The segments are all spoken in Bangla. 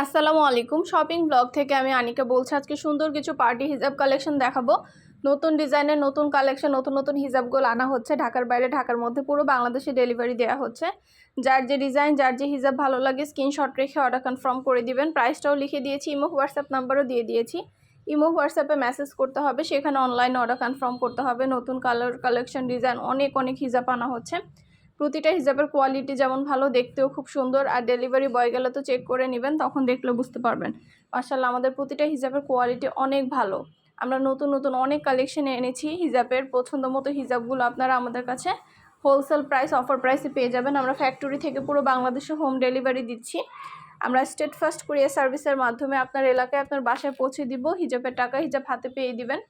আসসালামু আলাইকুম। শপিং ব্লগ থেকে আমি আনিকা বলছি, আজকে সুন্দর কিছু পার্টি হিজাব কালেকশন দেখাবো। নতুন ডিজাইনের নতুন কালেকশন, নতুন নতুন হিজাবগুলো আনা হচ্ছে। ঢাকার বাইরে, ঢাকার মধ্যে পুরো বাংলাদেশে ডেলিভারি দেওয়া হচ্ছে। যার যে ডিজাইন যার যে হিজাব ভালো লাগে স্ক্রিনশট রেখে অর্ডার কনফার্ম করে দিবেন। প্রাইসটাও লিখে দিয়েছি, ইমো, হোয়াটসঅ্যাপ নাম্বারও দিয়ে দিয়েছি। ইমো, হোয়াটসঅ্যাপে মেসেজ করতে হবে, সেখানে অনলাইনে অর্ডার কনফার্ম করতে হবে। নতুন কালার কালেকশন ডিজাইন অনেক অনেক হিজাব আনা হচ্ছে। প্রতিটা হিজাবের কোয়ালিটি যেমন ভালো, দেখতেও খুব সুন্দর আর ডেলিভারি বয় গেলে তো চেক করে নেবেন, তখন দেখলে বুঝতে পারবেন। মার্শাল্লাহ আমাদের প্রতিটা হিজাবের কোয়ালিটি অনেক ভালো। আমরা নতুন নতুন অনেক কালেকশন এনেছি হিজাবের পছন্দ মতো হিজাবগুলো আপনারা আমাদের কাছে হোলসেল প্রাইস অফার প্রাইসে পেয়ে যাবেন। আমরা ফ্যাক্টরি থেকে পুরো বাংলাদেশে হোম ডেলিভারি দিচ্ছি। আমরা স্টেট ফার্স্ট কুরিয়ার সার্ভিসের মাধ্যমে আপনার এলাকায় আপনার বাসায় পৌঁছে দিব, হিজাবের টাকা হিজাব হাতে পেয়ে দিবেন।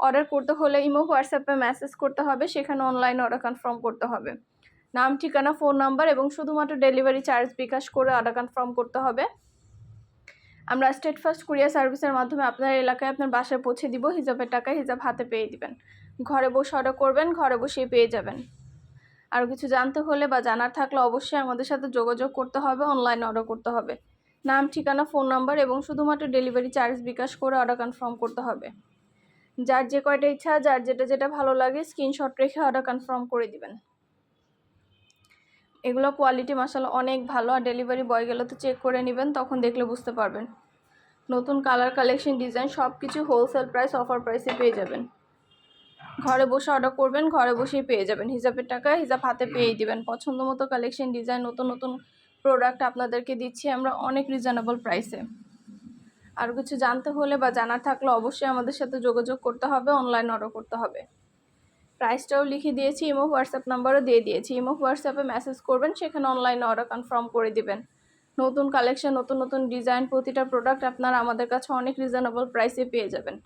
অর্ডার করতে হলে ইমো, হোয়াটসঅ্যাপে মেসেজ করতে হবে, সেখানে অনলাইন অর্ডার কনফার্ম করতে হবে। নাম, ঠিকানা, ফোন নাম্বার এবং শুধুমাত্র ডেলিভারি চার্জ বিকাশ করে অর্ডার কনফার্ম করতে হবে। আমরা স্টেট ফার্স্ট কুরিয়ার সার্ভিসের মাধ্যমে আপনার এলাকায় আপনার বাসায় পৌঁছে দিব, হিজাবের টাকা হিজাব হাতে পেয়ে দিবেন। ঘরে বসে অর্ডার করবেন, ঘরে বসেই পেয়ে যাবেন। আর কিছু জানতে হলে বা জানার থাকলে অবশ্যই আমাদের সাথে যোগাযোগ করতে হবে অনলাইনে অর্ডার করতে হবে। নাম, ঠিকানা, ফোন নাম্বার এবং শুধুমাত্র ডেলিভারি চার্জ বিকাশ করে অর্ডার কনফার্ম করতে হবে। যার যে কয়টা ইচ্ছা, যার যেটা যেটা ভালো লাগে স্ক্রিনশট রেখে অর্ডার কনফার্ম করে দিবেন। এগুলো কোয়ালিটি মশালা অনেক ভালো আর ডেলিভারি বয় গেলে তো চেক করে নেবেন, তখন দেখলে বুঝতে পারবেন। নতুন কালার কালেকশন ডিজাইন সব কিছু হোলসেল প্রাইস অফার প্রাইসে পেয়ে যাবেন। ঘরে বসে অর্ডার করবেন, ঘরে বসেই পেয়ে যাবেন। হিসাবের টাকা হিসাব হাতে পেয়েই দিবেন। পছন্দ মতো কালেকশন ডিজাইন নতুন নতুন প্রোডাক্ট আপনাদেরকে দিচ্ছি আমরা অনেক রিজনেবল প্রাইসে আর কিছু জানতে হলে বা জানার থাকলে অবশ্যই আমাদের সাথে যোগাযোগ করতে হবে অনলাইন অর্ডার করতে হবে। প্রাইসটাও লিখে দিয়েছি ইমো হোয়াটসঅ্যাপ নাম্বারও দিয়ে দিয়েছি। ইমো হোয়াটসঅ্যাপে মেসেজ করবেন, সেখানে অনলাইনে অর্ডার কনফার্ম করে দিবেন। নতুন কালেকশন নতুন নতুন ডিজাইন প্রতিটা প্রোডাক্ট আপনারা আমাদের কাছে অনেক রিজনেবল প্রাইসে পেয়ে যাবেন।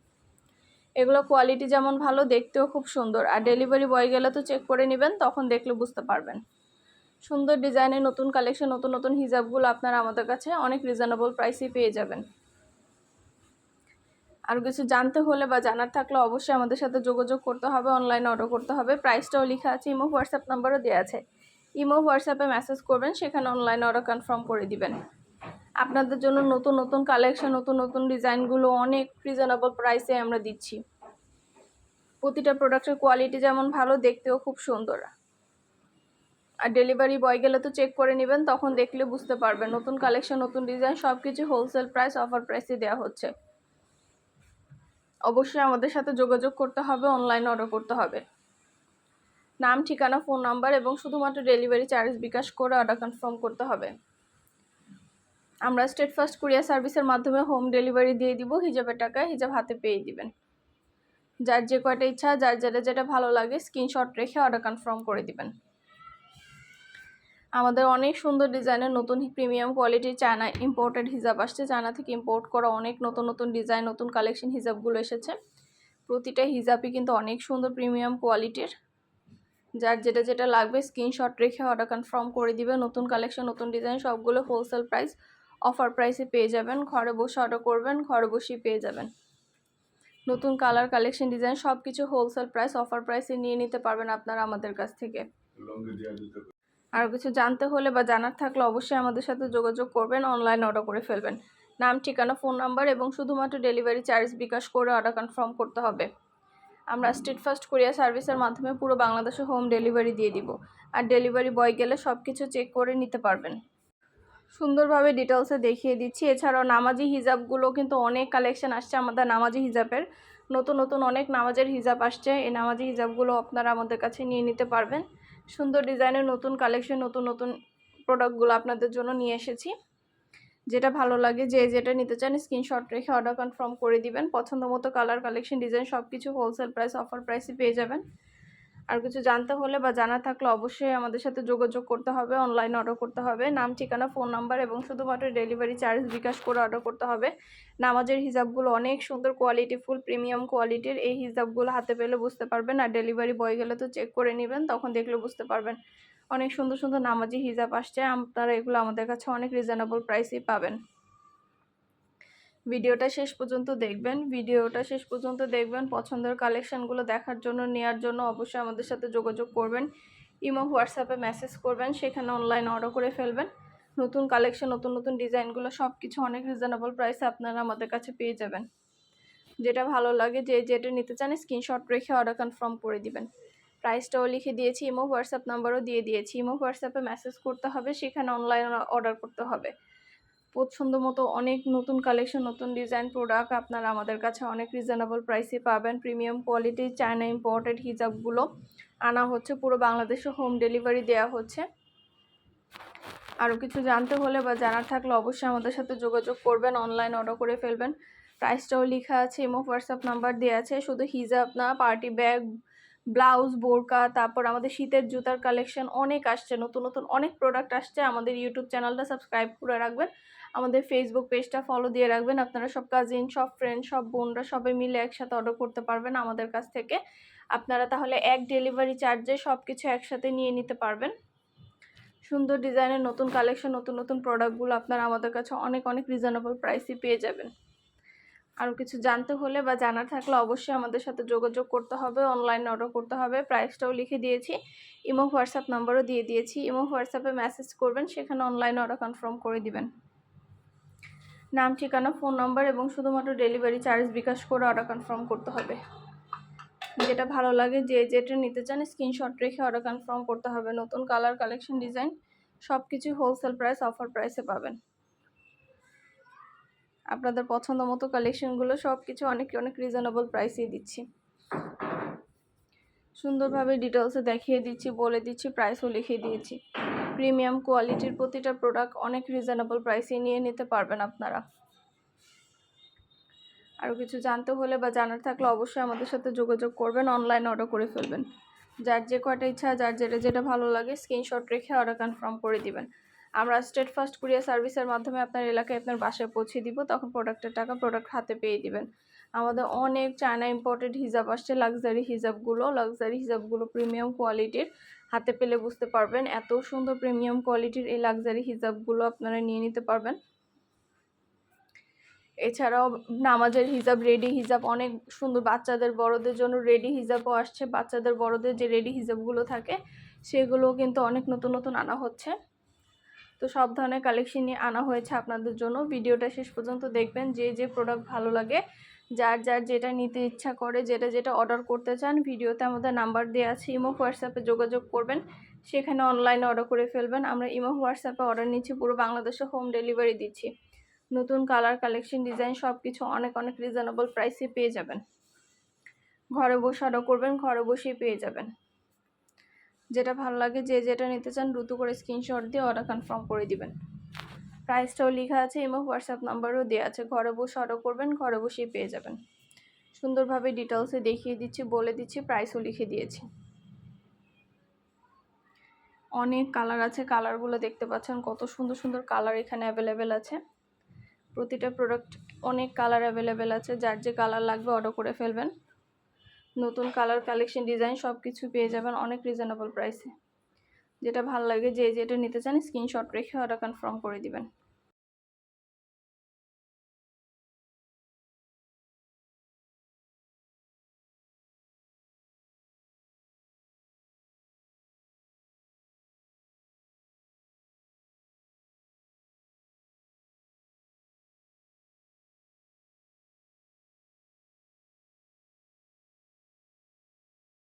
এগুলো কোয়ালিটি যেমন ভালো, দেখতেও খুব সুন্দর। আর ডেলিভারি বয় গেলে তো চেক করে নেবেন, তখন দেখলে বুঝতে পারবেন। সুন্দর ডিজাইনের নতুন কালেকশন নতুন নতুন হিজাবগুলো আপনারা আমাদের কাছে অনেক রিজনেবল প্রাইসে পেয়ে যাবেন। আর কিছু জানতে হলে বা জানার থাকলে অবশ্যই আমাদের সাথে যোগাযোগ করতে হবে অনলাইনে অর্ডার করতে হবে। প্রাইসটাও লেখা আছে ইমো হোয়াটসঅ্যাপ নাম্বারও দেওয়া আছে। ইমো হোয়াটসঅ্যাপে মেসেজ করবেন, সেখানে অনলাইনে অর্ডার কনফার্ম করে দিবেন। আপনাদের জন্য নতুন নতুন কালেকশন নতুন নতুন ডিজাইনগুলো অনেক রিজনেবল প্রাইসে আমরা দিচ্ছি। প্রতিটা প্রোডাক্টের কোয়ালিটি যেমন ভালো, দেখতেও খুব সুন্দর। আর ডেলিভারি বয় গেলে তো চেক করে নেবেন, তখন দেখলে বুঝতে পারবেন। নতুন কালেকশন নতুন ডিজাইন সব কিছু হোলসেল প্রাইস অফার প্রাইসে দেওয়া হচ্ছে। অবশ্যই আমাদের সাথে যোগাযোগ করতে হবে অনলাইন অর্ডার করতে হবে। নাম, ঠিকানা ফোন নাম্বার এবং শুধুমাত্র ডেলিভারি চার্জ বিকাশ করে অর্ডার কনফার্ম করতে হবে। আমরা স্টেট ফার্স্ট কুরিয়ার সার্ভিসের মাধ্যমে হোম ডেলিভারি দিয়ে দিব, হিজাবের টাকায়, হিজাব হাতে পেয়ে দিবেন। যার যে কয়টা ইচ্ছা, যার যেটা যেটা ভালো লাগে স্ক্রিনশট রেখে অর্ডার কনফার্ম করে দিবেন। আমাদের অনেক সুন্দর ডিজাইনের নতুন প্রিমিয়াম কোয়ালিটির চায়না ইম্পোর্টেড হিজাব আসছে। চায়না থেকে ইম্পোর্ট করা অনেক নতুন নতুন ডিজাইন নতুন কালেকশন হিজাবগুলো এসেছে। প্রতিটা হিজাবই কিন্তু অনেক সুন্দর প্রিমিয়াম কোয়ালিটির যার যেটা যেটা লাগবে স্ক্রিনশট রেখে অর্ডার কনফার্ম করে দিবে। নতুন কালেকশন নতুন ডিজাইন সবগুলো হোলসেল প্রাইস অফার প্রাইসে পেয়ে যাবেন। ঘরে বসে অর্ডার করবেন, ঘরে বসেই পেয়ে যাবেন। নতুন কালার কালেকশন ডিজাইন সব কিছু হোলসেল প্রাইস অফার প্রাইসে নিয়ে নিতে পারবেন আপনারা আমাদের কাছ থেকে। আর কিছু জানতে হলে বা জানার থাকলে অবশ্যই আমাদের সাথে যোগাযোগ করবেন অনলাইন অর্ডার করে ফেলবেন। নাম, ঠিকানা ফোন নাম্বার এবং শুধুমাত্র ডেলিভারি চার্জ বিকাশ করে অর্ডার কনফার্ম করতে হবে। আমরা স্ট্রিট ফার্স্ট কুরিয়ার সার্ভিসের মাধ্যমে পুরো বাংলাদেশে হোম ডেলিভারি দিয়ে দিব। আর ডেলিভারি বয় গেলে সব কিছু চেক করে নিতে পারবেন। সুন্দরভাবে ডিটেলসে দেখিয়ে দিচ্ছি। এছাড়াও নামাজি হিজাবগুলো কিন্তু অনেক কালেকশন আসছে আমাদের নামাজি হিজাবের। নতুন নতুন অনেক নামাজের হিজাব আসছে। এই নামাজি হিজাবগুলো আপনারা আমাদের কাছে নিয়ে নিতে পারবেন। সুন্দর ডিজাইনের, নতুন কালেকশন নতুন নতুন প্রোডাক্টগুলো আপনাদের জন্য নিয়ে এসেছি। যেটা ভালো লাগে, যে যেটা নিতে চান স্ক্রিনশট রেখে অর্ডার কনফার্ম করে দিবেন। পছন্দ মতো কালার কালেকশন ডিজাইন সব কিছু হোলসেল প্রাইস অফার প্রাইসে পেয়ে যাবেন। আর কিছু জানতে হলে বা জানা থাকলে অবশ্যই আমাদের সাথে যোগাযোগ করতে হবে অনলাইন অর্ডার করতে হবে। নাম, ঠিকানা ফোন নাম্বার এবং শুধুমাত্র ডেলিভারি চার্জ বিকাশ করে অর্ডার করতে হবে। নামাজের হিসাবগুলো অনেক সুন্দর কোয়ালিটি ফুল প্রিমিয়াম কোয়ালিটির এই হিসাবগুলো হাতে পেলে বুঝতে পারবেন আর ডেলিভারি বয় গেলে তো চেক করে নেবেন, তখন দেখলে বুঝতে পারবেন। অনেক সুন্দর সুন্দর নামাজি হিজাব আসছে, আপনারা এগুলো আমাদের কাছে অনেক রিজনেবল প্রাইসেই পাবেন। ভিডিওটা শেষ পর্যন্ত দেখবেন। ভিডিওটা শেষ পর্যন্ত দেখবেন। পছন্দের কালেকশানগুলো দেখার জন্য নেওয়ার জন্য অবশ্যই আমাদের সাথে যোগাযোগ করবেন। ইমো হোয়াটসঅ্যাপে মেসেজ করবেন, সেখানে অনলাইন অর্ডার করে ফেলবেন। নতুন কালেকশন নতুন নতুন ডিজাইনগুলো সব কিছু অনেক রিজনেবল প্রাইসে আপনারা আমাদের কাছে পেয়ে যাবেন। যেটা ভালো লাগে, যে যেটা নিতে চান স্ক্রিনশট রেখে অর্ডার কনফার্ম করে দিবেন। প্রাইসটাও লিখে দিয়েছি, ইমো হোয়াটসঅ্যাপ নাম্বারও দিয়ে দিয়েছি। ইমো হোয়াটসঅ্যাপে মেসেজ করতে হবে, সেখানে অনলাইন অর্ডার করতে হবে। পছন্দ মতো অনেক নতুন কালেকশন নতুন ডিজাইন প্রোডাক্ট আপনারা আমাদের কাছে অনেক রিজনেবল প্রাইসে পাবেন। প্রিমিয়াম কোয়ালিটি চায়না ইম্পোর্টেড হিজাবগুলো আনা হচ্ছে, পুরো বাংলাদেশে হোম ডেলিভারি দেওয়া হচ্ছে। আরও কিছু জানতে হলে বা জানার থাকলে অবশ্যই আমাদের সাথে যোগাযোগ করবেন অনলাইন অর্ডার করে ফেলবেন। প্রাইসটাও লেখা আছে ইমো হোয়াটসঅ্যাপ নাম্বার দেওয়া আছে, শুধু হিজাব না পার্টি ব্যাগ ব্লাউজ বোরকা, তারপর আমাদের শীতের জুতার কালেকশন অনেক আসছে, নতুন নতুন অনেক প্রোডাক্ট আসছে। আমাদের ইউটিউব চ্যানেলটা সাবস্ক্রাইব করে রাখবেন। আমাদের ফেসবুক পেজটা ফলো দিয়ে রাখবেন। আপনারা সব কাজিন সব ফ্রেন্ড সব বোনরা সবাই মিলে একসাথে অর্ডার করতে পারবেন আমাদের কাছ থেকে। আপনারা তাহলে এক ডেলিভারি চার্জে সব কিছু একসাথে নিয়ে নিতে পারবেন। সুন্দর ডিজাইনের নতুন কালেকশন নতুন নতুন প্রোডাক্টগুলো আপনারা আমাদের কাছে অনেক অনেক রিজনেবল প্রাইসে পেয়ে যাবেন। আরও কিছু জানতে হলে বা জানার থাকলে অবশ্যই আমাদের সাথে যোগাযোগ করতে হবে অনলাইনে অর্ডার করতে হবে। প্রাইসটাও লিখে দিয়েছি ইমো হোয়াটসঅ্যাপ নাম্বারও দিয়ে দিয়েছি। ইমো হোয়াটসঅ্যাপে মেসেজ করবেন, সেখানে অনলাইনে অর্ডার কনফার্ম করে দিবেন। নাম, ঠিকানা, ফোন নাম্বার এবং শুধুমাত্র ডেলিভারি চার্জ বিকাশ করে অর্ডার কনফার্ম করতে হবে। যেটা ভালো লাগে, যে যেটা নিতে চান স্ক্রিনশট রেখে অর্ডার কনফার্ম করতে হবে। নতুন কালার কালেকশন ডিজাইন সব কিছুই হোলসেল প্রাইস অফার প্রাইসে পাবেন। আপনাদের পছন্দ মতো কালেকশনগুলো সব কিছু অনেক অনেক রিজনেবল প্রাইসেই দিচ্ছি। সুন্দরভাবে ডিটেলসে দেখিয়ে দিচ্ছি, বলে দিচ্ছি প্রাইসও লিখে দিয়েছি। প্রিমিয়াম কোয়ালিটির প্রতিটা প্রোডাক্ট অনেক রিজনেবল প্রাইসে নিয়ে নিতে পারবেন আপনারা। আরও কিছু জানতে হলে বা জানার থাকলে অবশ্যই আমাদের সাথে যোগাযোগ করবেন অনলাইন অর্ডার করে ফেলবেন। যার যে কয়টা ইচ্ছা, যার যেটা যেটা ভালো লাগে স্ক্রিনশট রেখে অর্ডার কনফার্ম করে দিবেন। আমরা স্টেট ফার্স্ট কুরিয়ার সার্ভিসের মাধ্যমে আপনার এলাকায় আপনার বাসায় পৌঁছে দিব, তখন প্রোডাক্টের টাকা প্রোডাক্ট হাতে পেয়ে দিবেন। আমাদের অনেক চায়না ইম্পোর্টেড হিজাব আসছে লাক্সারি হিজাবগুলো। লাক্সারি হিজাবগুলো প্রিমিয়াম কোয়ালিটির হাতে পেলে বুঝতে পারবেন। এত সুন্দর প্রিমিয়াম কোয়ালিটির এই লাক্সারি হিজাবগুলো আপনারা নিয়ে নিতে পারবেন। এছাড়াও নামাজের হিজাব রেডি হিজাব, অনেক সুন্দর বাচ্চাদের, বড়দের জন্য রেডি হিজাবও আসছে। বাচ্চাদের, বড়দের যে রেডি হিজাবগুলো থাকে সেগুলো কিন্তু অনেক নতুন নতুন আনা হচ্ছে। তো সব ধরনের কালেকশন নিয়ে আনা হয়েছে আপনাদের জন্য। ভিডিওটা শেষ পর্যন্ত দেখবেন। যে যে প্রোডাক্ট ভালো লাগে যার যার যেটা নিতে ইচ্ছা করে, যেটা যেটা অর্ডার করতে চান, ভিডিওতে আমাদের নাম্বার দেওয়া আছে, ইমো, হোয়াটসঅ্যাপে যোগাযোগ করবেন। সেখানে অনলাইনে অর্ডার করে ফেলবেন। আমরা ইমো, হোয়াটসঅ্যাপে অর্ডার নিচ্ছি, পুরো বাংলাদেশে হোম ডেলিভারি দিচ্ছি। নতুন কালার কালেকশন ডিজাইন সব কিছু অনেক অনেক রিজনেবল প্রাইসে পেয়ে যাবেন। ঘরে বসে অর্ডার করবেন, ঘরে বসেই পেয়ে যাবেন। যেটা ভালো লাগে, যে, যেটা নিতে চান, দ্রুত করে স্ক্রিনশট দিয়ে অর্ডার কনফার্ম করে দিবেন। প্রাইসটাও লেখা আছে এবং হোয়াটসঅ্যাপ নাম্বারও দেওয়া আছে। ঘরে বসে অর্ডার করবেন, ঘরে বসেই পেয়ে যাবেন। সুন্দরভাবে ডিটেলসে দেখিয়ে দিচ্ছি, বলে দিচ্ছি প্রাইসও লিখে দিয়েছি। অনেক কালার আছে কালারগুলো দেখতে পাচ্ছেন, কত সুন্দর সুন্দর কালার এখানে অ্যাভেলেবেল আছে। প্রতিটা প্রোডাক্ট অনেক কালার অ্যাভেলেবেল আছে, যার যে কালার লাগবে অর্ডার করে ফেলবেন। নতুন কালার কালেকশন ডিজাইন সব কিছু পেয়ে যাবেন অনেক রিজনেবল প্রাইসে যেটা ভালো লাগে, যে যেটা নিতে চান স্ক্রিনশট রেখে অর্ডার কনফার্ম করে দিবেন।